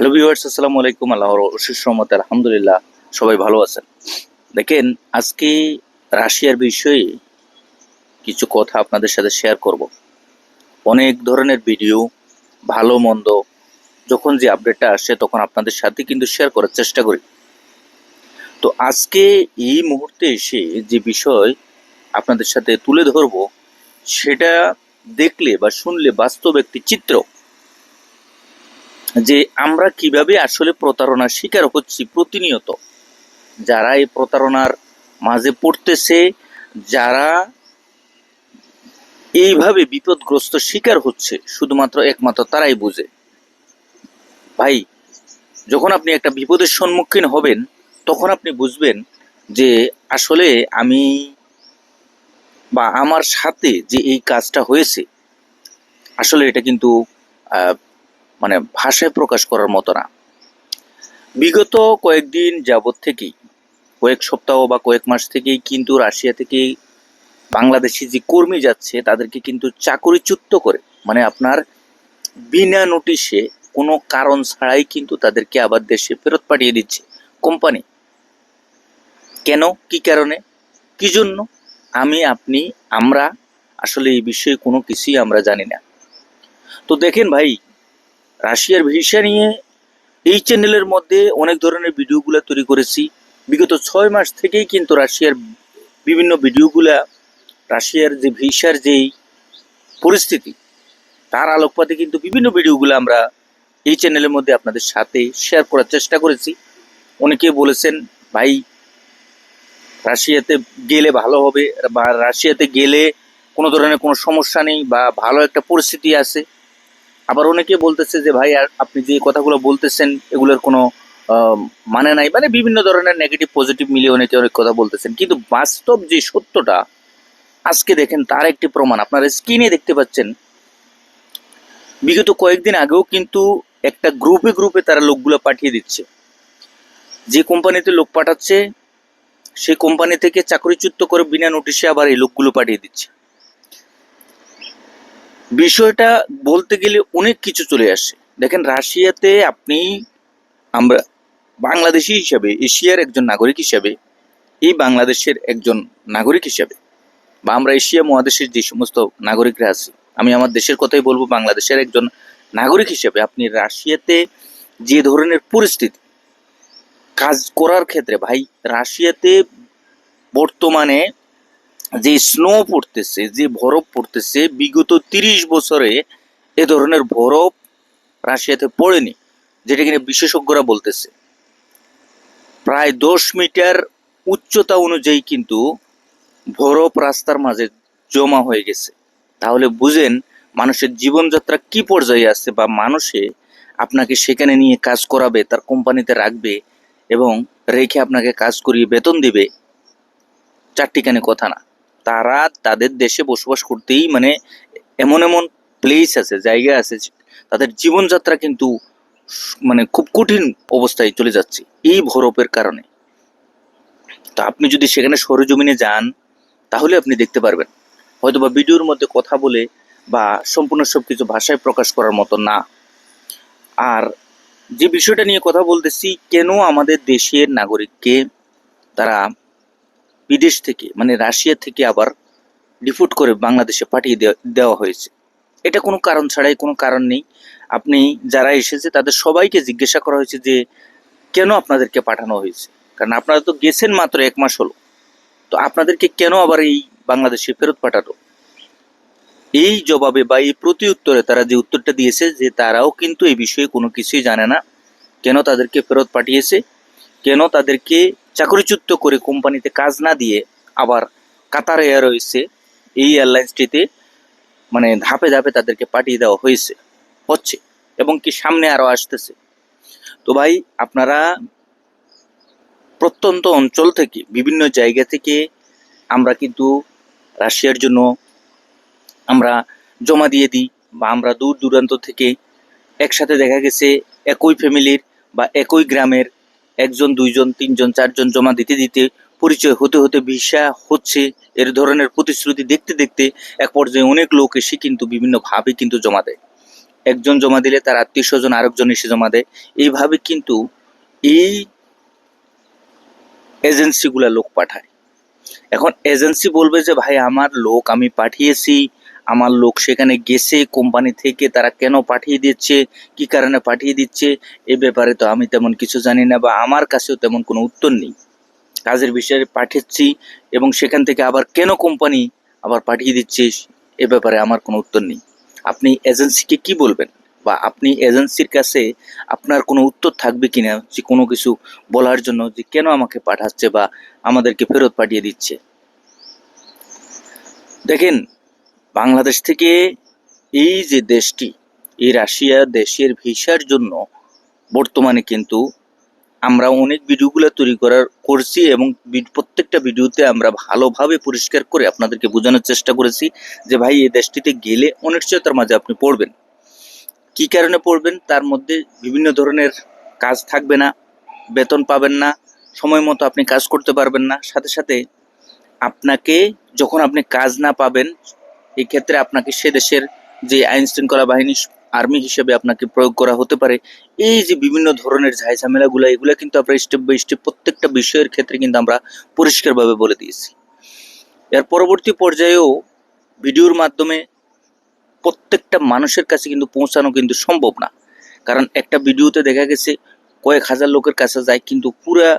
Hello viewers আসসালামু আলাইকুম। আল্লাহর রহমতে আলহামদুলিল্লাহ, সবাই ভালো আছেন। দেখেন, আজকে রাশিয়ার বিষয়ে কিছু কথা আপনাদের সাথে শেয়ার করব। অনেক ধরনের ভিডিও ভালো, মন্দ, যখন যে আপডেটটা আসে তখন আপনাদের সাথে কিন্তু শেয়ার করার চেষ্টা করি। তো আজকে এই মুহূর্তে এসে যে বিষয় আপনাদের সাথে তুলে ধরব, সেটা দেখলে বা শুনলে বাস্তব একটি চিত্র। যে আমরা কীভাবে আসলে প্রতারণার শিকার হচ্ছি প্রতিনিয়ত। যারা এই প্রতারণার মাঝে পড়তেছে, যারা এইভাবে বিপদগ্রস্ত শিকার হচ্ছে, শুধুমাত্র একমাত্র তারাই বুঝে। ভাই, যখন আপনি একটা বিপদের সম্মুখীন হবেন, তখন আপনি বুঝবেন যে আসলে আমি বা আমার সাথে যে এই কাজটা হয়েছে, আসলে এটা কিন্তু মানে ভাষায় প্রকাশ করার মতো না। বিগত কয়েকদিন যাবৎ থেকেই, কয়েক সপ্তাহ বা কয়েক মাস থেকেই কিন্তু রাশিয়া থেকে বাংলাদেশি যে কর্মী যাচ্ছে, তাদেরকে কিন্তু চাকরিচ্যুত করে মানে আপনার বিনা নোটিশে কোনো কারণ ছাড়াই কিন্তু তাদেরকে আবার দেশে ফেরত পাঠিয়ে দিচ্ছে কোম্পানি। কেন? কি কারণে? কি জন্য? আমি, আপনি, আমরা আসলে এই বিষয়ে কোনো কিছুই আমরা জানি না। তো দেখেন ভাই রাশিয়ার ভিসা নিয়ে এই চ্যানেলের মধ্যে অনেক ধরনের ভিডিওগুলো তৈরি করেছি। বিগত ছয় মাস থেকেই কিন্তু রাশিয়ার বিভিন্ন ভিডিওগুলা, রাশিয়ার যে ভিসার যেই পরিস্থিতি, তার আলোকপাতে কিন্তু বিভিন্ন ভিডিওগুলো আমরা এই চ্যানেলের মধ্যে আপনাদের সাথে শেয়ার করার চেষ্টা করেছি। অনেকে বলেছেন, ভাই, রাশিয়াতে গেলে ভালো হবে বা রাশিয়াতে গেলে কোনো ধরনের কোনো সমস্যা নেই বা ভালো একটা পরিস্থিতি আছে। আবার অনেকে বলতেছে যে, ভাই, আর আপনি যে কথাগুলো বলতেছেন, এগুলোর কোনো মানে নাই। মানে বিভিন্ন ধরনের নেগেটিভ পজিটিভ মিলিয়ে অনেকে অনেক কথা বলতেছেন। কিন্তু বাস্তব যে সত্যটা, আজকে দেখেন তার একটি প্রমাণ। আপনারা স্ক্রিনে দেখতে পাচ্ছেন, বিগত কয়েকদিন আগেও কিন্তু একটা গ্রুপে গ্রুপে তারা লোকগুলো পাঠিয়ে দিচ্ছে। যে কোম্পানিতে লোক পাঠাচ্ছে সেই কোম্পানি থেকে চাকরিচ্যুত করে বিনা নোটিশে আবার এই লোকগুলো পাঠিয়ে দিচ্ছে। বিষয়টা বলতে গেলে অনেক কিছু চলে আসে। দেখেন, রাশিয়াতে আপনি আমরা বাংলাদেশি হিসাবে, এশিয়ার একজন নাগরিক হিসাবে, এই বাংলাদেশের একজন নাগরিক হিসাবে, বা আমরা এশিয়া মহাদেশের যে সমস্ত নাগরিকরা আছি, আমি আমার দেশের কথাই বলব, বাংলাদেশের একজন নাগরিক হিসেবে আপনি রাশিয়াতে যে ধরনের পরিস্থিতি কাজ করার ক্ষেত্রে, ভাই, রাশিয়াতে বর্তমানে যে স্নো পড়তেছে, যে বরফ পড়তেছে, বিগত তিরিশ বছরে এ ধরনের বরফ রাশিয়াতে পড়েনি, যেটা কিনা বিশেষজ্ঞরা বলতেছে। প্রায় দশ মিটার উচ্চতা অনুযায়ী কিন্তু বরফ রাস্তার মাঝে জমা হয়ে গেছে। তাহলে বুঝেন, মানুষের জীবনযাত্রা কি পর্যায়ে আছে বা মানুষে আপনাকে সেখানে নিয়ে কাজ করাবে, তার কোম্পানিতে রাখবে এবং রেখে আপনাকে কাজ করিয়ে বেতন দিবে? চারটিখানি কথা না। তারা তাদের দেশে বসবাস করতেই মানে এমন এমন প্লেস আছে, জায়গা আছে, তাদের জীবনযাত্রা কিন্তু মানে খুব কঠিন অবস্থায় চলে যাচ্ছে এই বরফের কারণে। তো আপনি যদি সেখানে সরজমিনে যান, তাহলে আপনি দেখতে পারবেন। হয়তো বা ভিডিওর মধ্যে কথা বলে বা সম্পূর্ণ সব কিছু ভাষায় প্রকাশ করার মতো না। আর যে বিষয়টা নিয়ে কথা বলতেছি, কেন আমাদের দেশের নাগরিককে তারা বিদেশ থেকে মানে রাশিয়া থেকে আবার ডিপোর্ট করে বাংলাদেশে পাঠিয়ে দেওয়া- দেওয়া হয়েছে। এটা কোনো কারণ ছাড়াই কোনো কারণ নেই। আপনি যারা এসেছে তাদের সবাইকে জিজ্ঞাসা করা হয়েছে যে, কেন আপনাদেরকে পাঠানো হয়েছে? কারণ আপনারা তো গেছেন মাত্র এক মাস হলো। তো আপনাদেরকে কেন আবার এই বাংলাদেশে ফেরত পাঠালো? এই জবাবে বা এই প্রতি উত্তরে তারা যে উত্তরটা দিয়েছে যে তারাও কিন্তু এই বিষয়ে কোনো কিছুই জানে না। কেন তাদেরকে ফেরত পাঠিয়েছে? কেন তাদেরকে চাকরিচ্যুত করে কোম্পানিতে কাজ না দিয়ে আবার কাতার এয়ারওয়েজে এই এয়ারলাইন্সটিতে মানে ধাপে ধাপে তাদেরকে পাঠিয়ে দেওয়া হয়েছে, হচ্ছে এবং কি সামনে আরও আসতেছে। তো ভাই, আপনারা প্রত্যন্ত অঞ্চল থেকে, বিভিন্ন জায়গা থেকে আমরা কিন্তু রাশিয়ার জন্য আমরা জমা দিয়ে দিই বা আমরা দূর দূরান্ত থেকে একসাথে দেখা গেছে একই ফ্যামিলির বা একই গ্রামের একজন, দুইজন, তিনজন, চারজন জমা দিতে দিতে পরিচয় হতে হতে ভিসা হচ্ছে। এর ধরনের প্রতিশ্রুতি দেখতে দেখতে এক পর্যায়ে অনেক লোক এসে কিন্তু বিভিন্নভাবে কিন্তু জমা দেয়। একজন জমা দিলে তার আত্মীয় স্বজন আরেকজন এসে জমা দেয়। এইভাবে কিন্তু এই এজেন্সিগুলা লোক পাঠায়। এখন এজেন্সি বলবে যে, ভাই, আমার লোক আমি পাঠিয়েছি আমার লোক সেখানে গেছে, কোম্পানি থেকে তারা কেন পাঠিয়ে দিচ্ছে, কি কারণে পাঠিয়ে দিচ্ছে, এ ব্যাপারে তো আমি তেমন কিছু জানি না বা আমার কাছেও তেমন কোনো উত্তর নেই। কাজের বিষয়ে পাঠাচ্ছি এবং সেখান থেকে আবার কেন কোম্পানি আবার পাঠিয়ে দিচ্ছে, এ ব্যাপারে আমার কোনো উত্তর নেই। আপনি এজেন্সিকে কি বলবেন? বা আপনি এজেন্সির কাছে আপনার কোনো উত্তর থাকবে কিনা যে কোনো কিছু বলার জন্য যে কেন আমাকে পাঠাচ্ছে বা আমাদেরকে ফেরত পাঠিয়ে দিচ্ছে? দেখেন বাংলাদেশ থেকে এই যে দেশটি, এই রাশিয়া দেশের ভিসার জন্য বর্তমানে কিন্তু আমরা অনেক ভিডিওগুলো তৈরি করার করছি এবং প্রত্যেকটা ভিডিওতে আমরা ভালোভাবে পরিষ্কার করে আপনাদেরকে বোঝানোর চেষ্টা করেছি যে ভাই, এই দেশটিতে গেলে অনিশ্চয়তার মাঝে আপনি পড়বেন। কি কারণে পড়বেন? তার মধ্যে বিভিন্ন ধরনের কাজ থাকবে না, বেতন পাবেন না, সময় মতো আপনি কাজ করতে পারবেন না। সাথে সাথে আপনাকে যখন আপনি কাজ না পাবেন এই ক্ষেত্রে আপনাকে সে দেশের যে আইন শৃঙ্খলা বাহিনী আর্মি হিসেবে আপনাকে প্রয়োগ করা হতে পারে। এই যে বিভিন্ন ধরনের ঝাই ঝামেলাগুলো এগুলো কিন্তু আমরা স্টেপ বাই স্টেপ প্রত্যেকটা বিষয়ের ক্ষেত্রে কিন্তু আমরা পরিষ্কারভাবে বলে দিয়েছি। এর পরবর্তী পর্যায়েও ভিডিওর মাধ্যমে প্রত্যেকটা মানুষের কাছে কিন্তু পৌঁছানো কিন্তু সম্ভব না। কারণ একটা ভিডিওতে দেখা গেছে, কয়েক হাজার লোকের কাছে যায় কিন্তু পুরা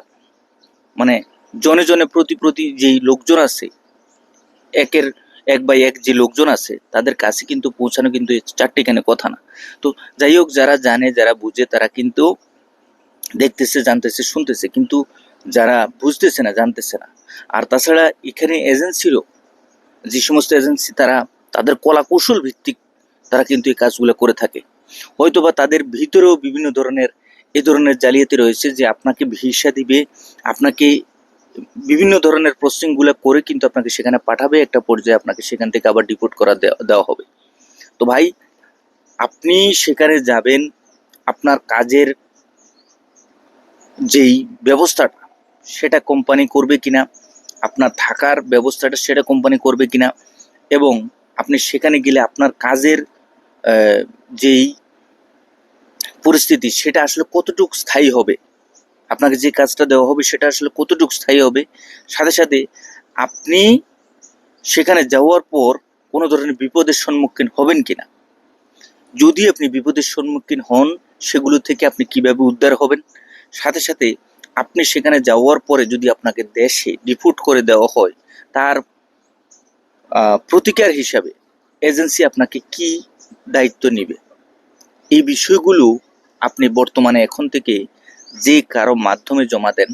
মানে জনে জনে প্রতি প্রতি যেই লোকজন আছে, একের এক বাই এক যে লোকজন আছে, তাদের কাছে কিন্তু পৌঁছানো কিন্তু এই চারটিখানে কথা না। তো যাই হোক, যারা জানে, যারা বুঝে, তারা কিন্তু দেখতেছে, জানতেছে, শুনতেছে, কিন্তু যারা বুঝতেছে না, জানতেছে না। আর তাছাড়া এখানে এজেন্সিরও যে সমস্ত এজেন্সি তারা তাদের কলা কৌশল ভিত্তিক তারা কিন্তু এই কাজগুলো করে থাকে। হয়তোবা তাদের ভিতরেও বিভিন্ন ধরনের, এ ধরনের জালিয়াতি রয়েছে যে আপনাকে ভিসা দিবে, আপনাকে বিভিন্ন ধরনের প্রসেসিংগুলো করে কিন্তু আপনাকে সেখানে পাঠাবে, একটা পর্যায়ে আপনাকে সেখান থেকে আবার ডিপোর্ট করা দেওয়া- হবে। তো ভাই, আপনি সেখানে যাবেন, আপনার কাজের যেই ব্যবস্থাটা, সেটা কোম্পানি করবে কিনা, আপনার থাকার ব্যবস্থাটা সেটা কোম্পানি করবে কিনা, এবং আপনি সেখানে গেলে আপনার কাজের যেই পরিস্থিতি, সেটা আসলে কতটুকু স্থায়ী হবে আপনাকে যে কাজটা দেওয়া হবে সেটা আসলে কতটুকু স্থায়ী হবে, সাথে সাথে আপনি সেখানে যাওয়ার পর কোনো ধরনের বিপদের সম্মুখীন হবেন কিনা? যদি আপনি বিপদের সম্মুখীন হন, সেগুলো থেকে আপনি কীভাবে উদ্ধার হবেন? সাথে সাথে আপনি সেখানে যাওয়ার পরে যদি আপনাকে দেশে ডিপুট করে দেওয়া হয়, তার প্রতিকার হিসাবে এজেন্সি আপনাকে কি দায়িত্ব নেবে? এই বিষয়গুলো আপনি বর্তমানে এখন থেকে যে কারও মাধ্যমে জমা দেন,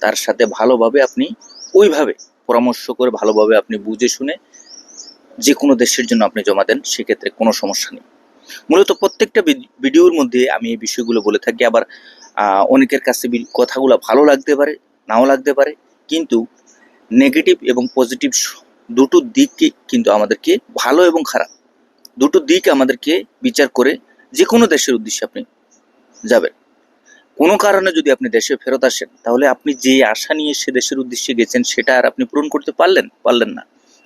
তার সাথে ভালোভাবে আপনি ওইভাবে পরামর্শ করে ভালোভাবে আপনি বুঝে শুনে যে কোনো দেশের জন্য আপনি জমা দেন, সেক্ষেত্রে কোনো সমস্যা নেই। মূলত প্রত্যেকটা ভিড- ভিডিওর মধ্যে আমি এই বিষয়গুলো বলে থাকি। আবার অনেকের কাছে কথাগুলো ভালো লাগতে পারে, নাও লাগতে পারে, কিন্তু নেগেটিভ এবং পজিটিভ দুটো দিককে কিন্তু আমাদেরকে ভালো এবং খারাপ দুটো দিক আমাদেরকে বিচার করে যে কোনো দেশের উদ্দেশ্যে আপনি যাবেন। কোনো কারণে যদি আপনি দেশে ফেরত আসেন, তাহলে আপনি যে আশা নিয়ে সে দেশের উদ্দেশ্যে গেছেন সেটা আর আপনি পূরণ করতে পারলেন পারলেন না।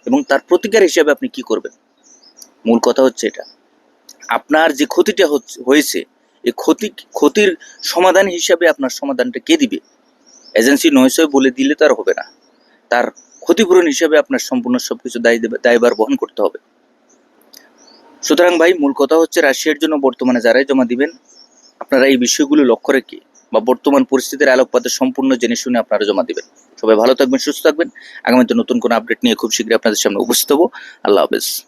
এবং তার প্রতিকার হিসাবে আপনি কি করবেন? মূল কথা হচ্ছে এটা। আপনার যে ক্ষতিটা হয়েছে, এই ক্ষতি, ক্ষতির সমাধান হিসাবে আপনার সমাধানটা কে দিবে? এজেন্সি নয়সয় বলে দিলে তার হবে না। তার ক্ষতিপূরণ হিসাবে আপনার সম্পূর্ণ সবকিছু দায় দেবে- দায়ভার বহন করতে হবে। সুতরাং ভাই, মূল কথা হচ্ছে রাশিয়ার জন্য বর্তমানে যারাই জমা দিবেন আপনারা এই বিষয়গুলো লক্ষ্য রেখে বা বর্তমান পরিস্থিতির আলোকপাতে সম্পূর্ণ জেনে শুনে আপনারা জমা দেবেন। সবাই ভালো থাকবেন, সুস্থ থাকবেন। আগামীতে নতুন কোনো আপডেট নিয়ে খুব শীঘ্রই আপনাদের সামনে উপস্থিত হব। আল্লাহ হাফেজ।